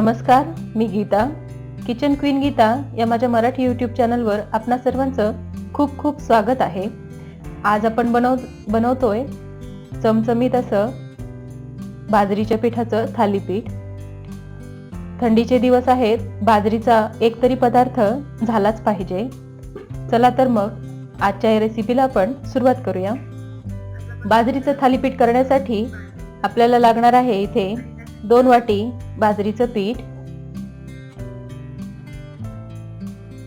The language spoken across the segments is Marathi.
नमस्कार मी गीता. किचन क्वीन गीता या माझ्या मराठी यूट्यूब चॅनलवर आपणा सर्वांचं खूप खूप स्वागत आहे. आज आपण बनव बनवतोय चमचमीत असं बाजरीच्या पिठाचं थालीपीठ. थंडीचे दिवस आहेत बाजरीचा एक तरी पदार्थ झालाच पाहिजे. चला तर मग आजच्या या रेसिपीला आपण सुरुवात करूया. बाजरीचं थालीपीठ करण्यासाठी आपल्याला लागणार आहे इथे दोन वाटी बाजरीचं पीठ.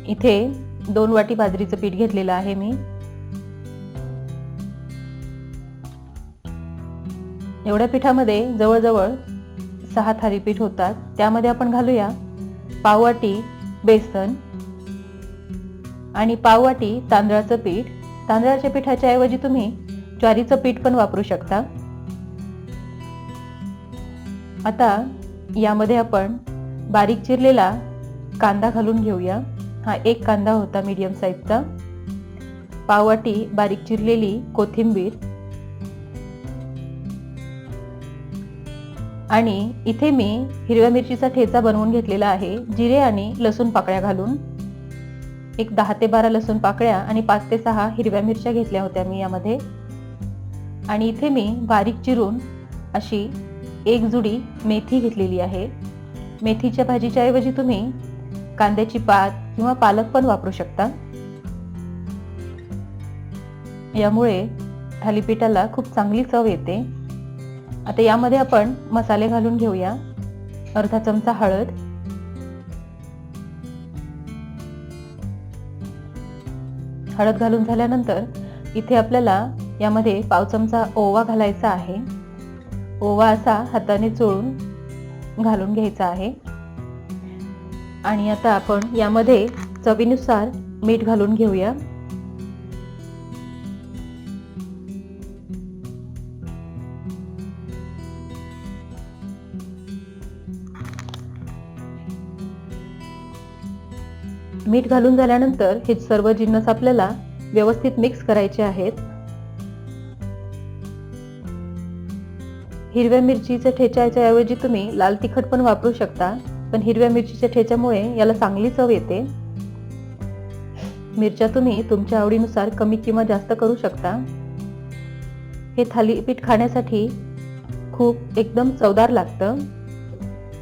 इथे दोन वाटी बाजरीचं पीठ घेतलेलं आहे मी. एवढ्या पिठामध्ये जवळजवळ सहा थालीपीठ होतात. त्यामध्ये आपण घालूया पाववाटी बेसन आणि पाववाटी तांदळाचं पीठ. तांदळाच्या पिठाच्या ऐवजी तुम्ही ज्वारीचं पीठ पण वापरू शकता. आता यामध्ये आपण बारीक चिरलेला कांदा घालून घेऊया. हा एक कांदा होता मीडियम साईजचा पाववाटी बारीक चिरलेली कोथिंबीर. आणि इथे मी हिरव्या मिरचीचा ठेचा बनवून घेतलेला आहे. जिरे आणि लसूण पाकळ्या घालून. एक दहा ते बारा लसूण पाकळ्या आणि पाच ते सहा हिरव्या मिरच्या घेतल्या होत्या मी यामध्ये. आणि इथे मी बारीक चिरून अशी एक जुडी मेथी घेतलेली आहे. मेथीच्या भाजीच्या ऐवजी तुम्ही कांद्याची पात किंवा पालक पण वापरू शकता. यामुळे थालीपीठाला खूप चांगली चव येते. आता यामध्ये आपण मसाले घालून घेऊया. अर्धा चमचा हळद. हळद घालून झाल्यानंतर इथे आपल्याला यामध्ये पाव चमचा ओवा घालायचा आहे. ओवा असा हाताने चोळून घालून घ्यायचा आहे. आणि आता आपण यामध्ये चवीनुसार मीठ घालून घेऊया. मीठ घालून झाल्यानंतर हे सर्व जिन्नस आपल्याला व्यवस्थित मिक्स करायचे आहेत. हिरव्या मिरचीच्या ठेच्याच्या ऐवजी तुम्ही लाल तिखट पण वापरू शकता पण हिरव्या मिरचीच्या ठेच्यामुळे याला चांगली चव येते. मिरच्या तुम्ही तुमच्या आवडीनुसार कमी किंवा जास्त करू शकता. हे थालीपीठ खाण्यासाठी खूप एकदम चवदार लागतं.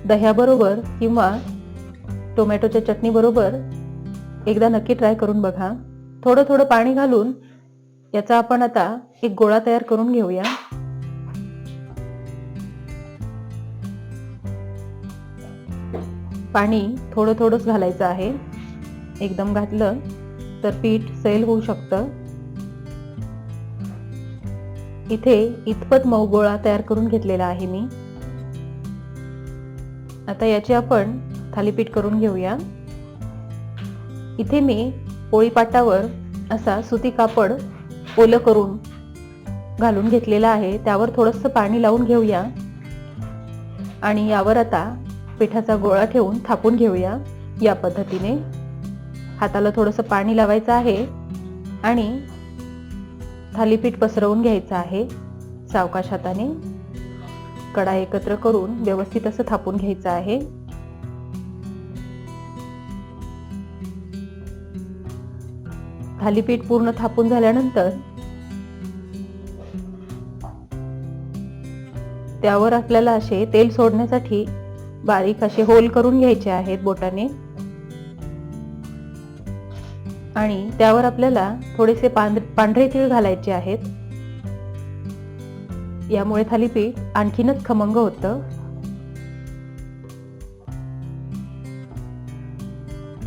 दह्याबरोबर किंवा टोमॅटोच्या चटणीबरोबर एकदा नक्की ट्राय करून बघा. थोडं थोडं पाणी घालून याचा आपण आता एक गोळा तयार करून घेऊया. पाणी थोडं थोडंच घालायचं आहे. एकदम घातलं तर पीठ सैल होऊ शकतं. इथे इतपत मऊ गोळा तयार करून घेतलेला आहे मी. आता याची आपण थालीपीठ करून घेऊया. इथे मी पोळीपाटावर असा सुती कापड ओलं करून घालून घेतलेला आहे. त्यावर थोडंसं पाणी लावून घेऊया. आणि यावर आता पिठाचा गोळा ठेवून थापून घेऊया. या पद्धतीने हाताला थोडंसं पाणी लावायचं आहे आणि थालीपीठ पसरवून घ्यायचं आहे. सावकाश हाताने कडा एकत्र करून व्यवस्थित असं थापून घ्यायचं आहे. थालीपीठ पूर्ण थापून झाल्यानंतर त्यावर आपल्याला असे तेल सोडण्यासाठी बारीक असे होल करून घ्यायचे आहेत बोटाने. आणि त्यावर आपल्याला थोडेसे पांढरे तीळ घालायचे आहेत. यामुळे थालीपीठ आणखीनच खमंग होतं.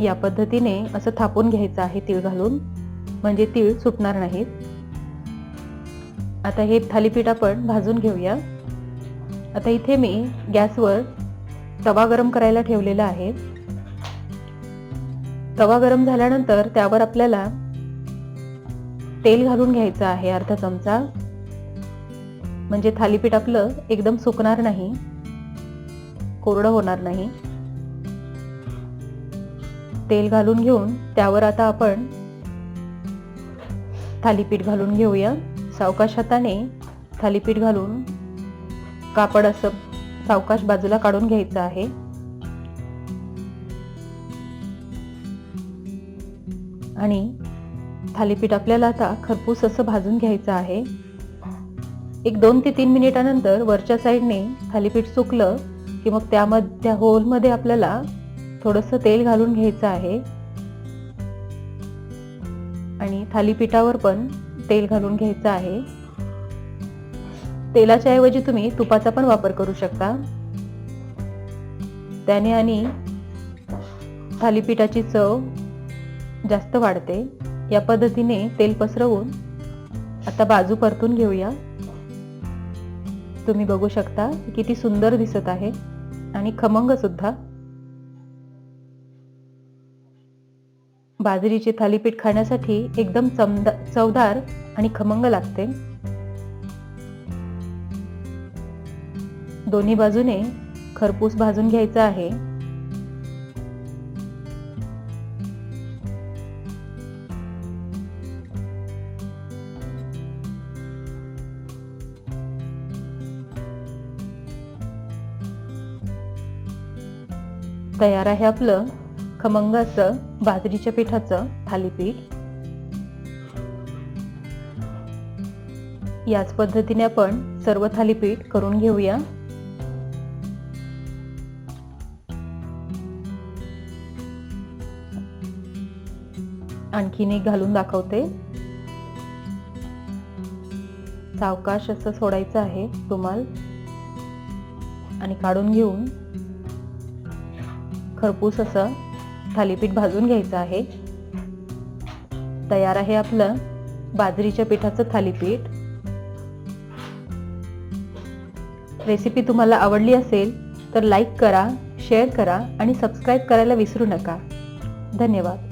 या पद्धतीने असं थापून घ्यायचं आहे तीळ घालून. म्हणजे तीळ सुटणार नाहीत. आता हे थालीपीठ आपण भाजून घेऊया. आता इथे मी गॅसवर तवा गरम करायला ठेवलेला आहे. तवा गरम झाल्यानंतर त्यावर आपल्याला तेल घालून घ्यायचं आहे अर्धा चमचा. म्हणजे थालीपीठ आपलं एकदम सुकणार नाही. कोरडं होणार नाही. तेल घालून घेऊन त्यावर आता आपण थालीपीठ घालून घेऊया. सावकाश हाताने थालीपीठ घालून कापड असं सावकाश बाजूला काढून घ्यायचं आहे. आणि थालीपीठ आपल्याला आता खरपूस असं भाजून घ्यायचं आहे. एक दोन ते तीन मिनिटानंतर वरच्या साईडने थालीपीठ सुकलं की मग त्यामध्ये त्या होलमध्ये आपल्याला थोडंसं तेल घालून घ्यायचं आहे. आणि थालीपीठावर पण तेल घालून घ्यायचं आहे. तेलाच्या ऐवजी तुम्ही तुपाचा पण वापर करू शकता. त्याने आणि थालीपीठाची चव जास्त वाढते. या पद्धतीने तेल पसरवून आता बाजू परतून घेऊया. तुम्ही बघू शकता किती सुंदर दिसत आहे आणि खमंग सुद्धा. बाजरीचे थालीपीठ खाण्यासाठी एकदम चमदा चवदार आणि खमंग लागते. दोन्ही बाजूने खरपूस भाजून घ्यायचं आहे. तयार आहे आपलं खमंगाचं बाजरीच्या पिठाचं थालीपीठ. याच पद्धतीने आपण सर्व थालीपीठ करून घेऊया. आणखीन एक घालून दाखवते. सावकाश असं सोडायचं आहे रुमाल आणि काढून घेऊन खरपूस असं थालीपीठ भाजून घ्यायचं आहे. तयार आहे आपलं बाजरीच्या पिठाचं थालीपीठ. रेसिपी तुम्हाला आवडली असेल तर लाईक करा शेअर करा आणि सबस्क्राईब करायला विसरू नका. धन्यवाद.